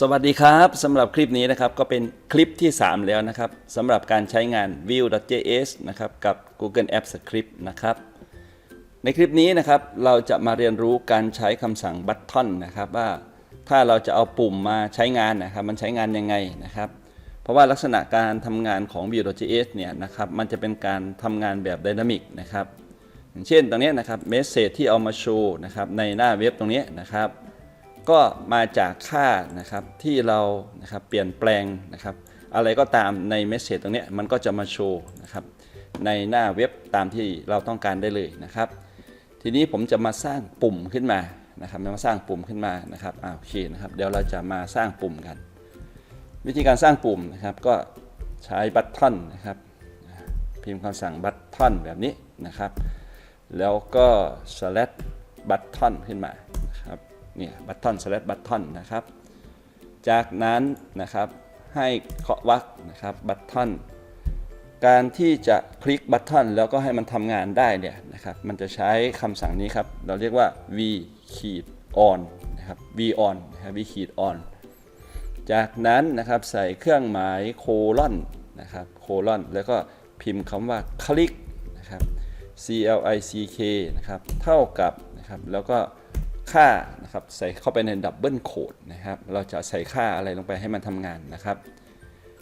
สวัสดีครับสำหรับคลิปนี้นะครับก็เป็นคลิปที่ 3 แล้วนะครับสำหรับการใช้งาน Vue.js นะครับกับ Google Apps Script นะครับในคลิปนี้นะครับเราจะมาเรียนรู้การใช้คำสั่ง button นะครับว่าถ้าเราจะเอาปุ่มมาใช้งานนะครับมันใช้งานยังไงนะครับ เพราะว่าลักษณะการทำงานของ Vue.js เนี่ยนะครับมันจะเป็นการทำงานแบบไดนามิกนะครับอย่างเช่นตรงนี้นะครับเมสเซจที่เอามาโชว์นะครับในหน้าเว็บตรงนี้นะครับ ก็มาจากค่านะครับที่เรานะครับเปลี่ยนแปลงนะครับอะไรก็ตามในเมสเซจตรงนี้มันก็จะมาโชว์นะครับในหน้าเว็บตามที่เราต้องการได้เลยนะครับ ทีนี้ผมจะมาสร้างปุ่มขึ้นมานะครับมาสร้างปุ่มขึ้นมานะครับอ่าโอเคนะครับเดี๋ยวเราจะมาสร้างปุ่มกัน วิธีการสร้างปุ่มนะครับก็ใช้บัตทอนนะครับพิมพ์คำสั่งบัตทอนแบบนี้นะครับ แล้วก็ select button ขึ้นมานะครับ เนี่ย button select button นะครับ จากนั้นนะครับให้เคาะวรรคนะครับ button การที่จะคลิก button แล้วก็ให้มันทำงานได้เนี่ยนะครับมันจะใช้คำสั่งนี้ครับ เราเรียกว่า v ขีด on นะครับ v on นะครับ v ขีด on จากนั้นนะครับใส่เครื่องหมายโคลอนนะครับโคลอนแล้วก็พิมพ์คำว่าคลิกนะครับ C L I C K นะครับ เท่ากับนะครับ แล้วก็ ค่านะครับใส่เข้าไปในดับเบิลโคดนะครับ เราจะใส่ค่าอะไรลงไปให้มันทำงานนะครับ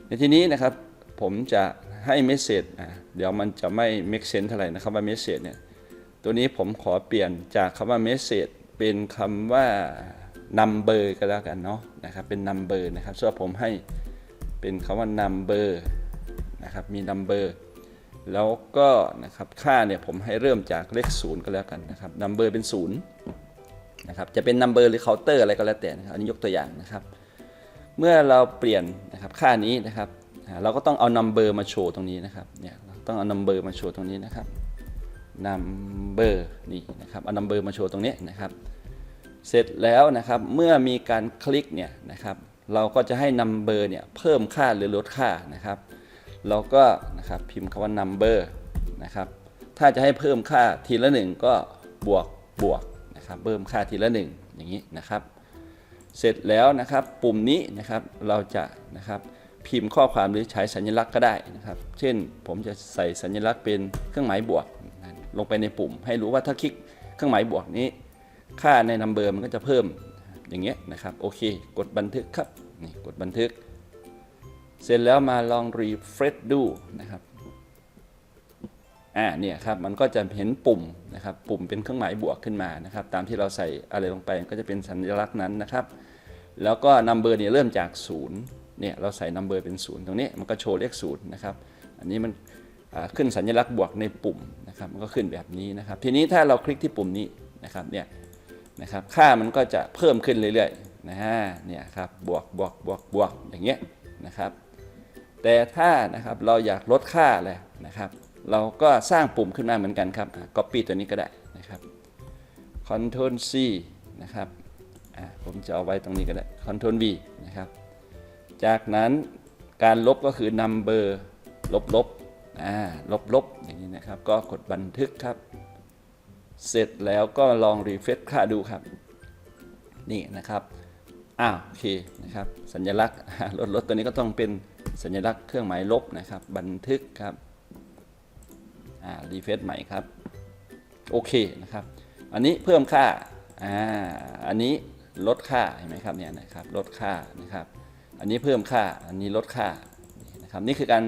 ในที่นี้นะครับผมจะให้เมสเซจอะเดี๋ยวมันจะไม่ make sense เท่าไหร่นะครับว่าเมสเซจเนี่ยตัวนี้ผมขอเปลี่ยนจากคำว่าเมสเซจเป็นคำว่า number ก็แล้วกันเนาะนะครับเป็น number นะครับส่วนผมให้เป็นคำว่า number นะครับมี number แล้วก็นะครับค่าเนี่ยผมให้เริ่มจากเลขศูนย์ก็แล้วกันนะครับ number เป็นศู นะครับจะเป็น number หรือ counter อะไรก็แล้วแต่นะครับอันนี้ยกตัวอย่างนะครับ เมื่อเราเปลี่ยนนะครับค่านี้นะครับเราก็ต้องเอา number มาโชว์ตรงนี้นะครับเนี่ยต้องเอา number มาโชว์ตรงนี้นะครับ number นี่นะครับเอา number มาโชว์ตรงนี้นะครับ เสร็จแล้วนะครับเมื่อมีการคลิกเนี่ยนะครับ เราก็จะให้ number เนี่ยเพิ่มค่าหรือลดค่านะครับ เราก็นะครับพิมพ์คำว่า number นะครับถ้าจะให้เพิ่มค่าทีละหนึ่งก็บวกบวก นะครับเพิ่มค่าทีละหนึ่งอย่างนี้นะครับ เสร็จแล้วนะครับปุ่มนี้นะครับเราจะนะครับพิมพ์ข้อความหรือใช้สัญลักษณ์ก็ได้นะครับ เช่นผมจะใส่สัญลักษณ์เป็นเครื่องหมายบวก ลงไปในปุ่ม ให้รู้ว่าถ้าคลิกเครื่องหมายบวกนี้ ค่าในนัมเบอร์มันก็จะเพิ่มอย่างเงี้ยนะครับโอเค กดบันทึกครับนี่กดบันทึก เสร็จแล้วมาลอง refresh ดูนะครับ อ่าเนี่ยครับมันก็จะเห็นปุ่มนะครับปุ่มเป็นเครื่องหมายบวกขึ้นมานะครับตามที่เราใส่อะไรลงไปก็จะเป็นสัญลักษณ์นั้นนะครับ แล้วก็นัมเบอร์เนี่ยเริ่มจาก0เนี่ยเราใส่นัมเบอร์เป็น 0 ตรงนี้มันก็โชว์เลข0นะครับอันนี้มันขึ้นสัญลักษณ์บวกในปุ่มนะครับมันก็ขึ้นแบบนี้นะครับ ทีนี้ถ้าเราคลิกที่ปุ่มนี้นะครับเนี่ยนะครับค่ามันก็จะเพิ่มขึ้นเรื่อยๆนะฮะเนี่ยครับบวกบวกบวกบวกอย่างเงี้ยนะครับ แต่ถ้านะครับเราอยากลดค่าเลยนะครับ เราก็สร้างปุ่มขึ้นมาเหมือนกันครับ copy ตัวนี้ก็ได้นะครับ Ctrl C นะครับผมจะเอาไว้ตรงนี้ก็ได้ Ctrl V นะครับ จากนั้นการลบก็คือ number ลบลบอ่าลบลบอย่างนี้นะครับ ก็กดบันทึกครับ เสร็จแล้วก็ลองรีเฟรชค่าดูครับ นี่นะครับอ้าวโอเคนะครับ สัญลักษณ์ลดลดตัวนี้ก็ต้องเป็นสัญลักษณ์เครื่องหมายลบนะครับ บันทึกครับ อ่ารีเฟรชใหม่ครับ โอเคนะครับ อันนี้เพิ่มค่าอ่าอันนี้ลดค่าเห็นไหมครับเนี่ยนะครับลดค่านะครับ อันนี้เพิ่มค่าอันนี้ลดค่านี่นะครับนี่คือการ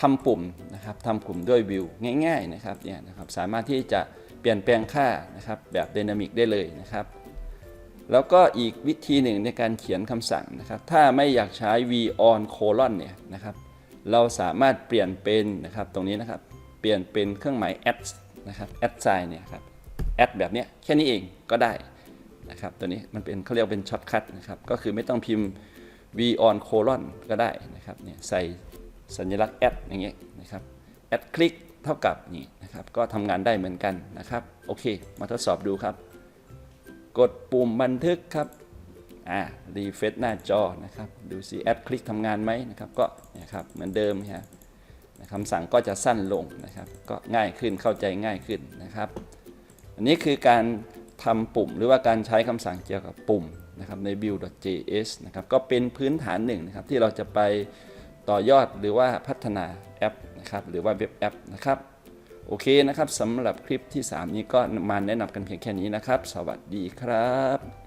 ทำปุ่มนะครับทำปุ่มด้วยวิวง่าย ๆนะครับเนี่ยนะครับสามารถที่จะเปลี่ยนแปลงค่านะครับแบบไดนามิกได้เลยนะครับแล้วก็อีกวิธีหนึ่งในการเขียนคำสั่งนะครับ ถ้าไม่อยากใช้ v on colon เนี่ยนะครับ เราสามารถเปลี่ยนเป็นนะครับตรงนี้นะครับ ปลี่ยนเป็นเครื่องหมาย add นะครับ add sign เนี่ยครับ add แบบเนี้ยแค่นี้เองก็ได้นะครับตัวนี้มันเป็นเขาเรียกเป็นช็อตคัทนะครับก็คือไม่ต้องพิมพ์ v on colon ก็ได้นะครับเนี่ยใส่สัญลักษณ์ add อย่างเงี้ยนะครับ add คลิกเท่ากับนี่นะครับก็ทำงานได้เหมือนกันนะครับโอเค มาทดสอบดูครับ กดปุ่มบันทึกครับอ่ารีเฟซหน้าจอนะครับดูสิ add คลิกทำงานไหมนะครับก็เนี่ยครับเหมือนเดิมครับ คำสั่งก็จะสั้นลงนะครับ ก็ง่ายขึ้นเข้าใจง่ายขึ้นนะครับ อันนี้คือการทำปุ่มหรือว่าการใช้คำสั่งเกี่ยวกับปุ่มนะครับใน Vue.js นะครับก็เป็นพื้นฐานหนึ่งนะครับที่เราจะไปต่อยอดหรือว่าพัฒนาแอปนะครับหรือว่าเว็บแอปนะครับโอเคนะครับสำหรับคลิปที่ 3 นี้ก็มาแนะนำกันเพียงแค่นี้นะครับ สวัสดีครับ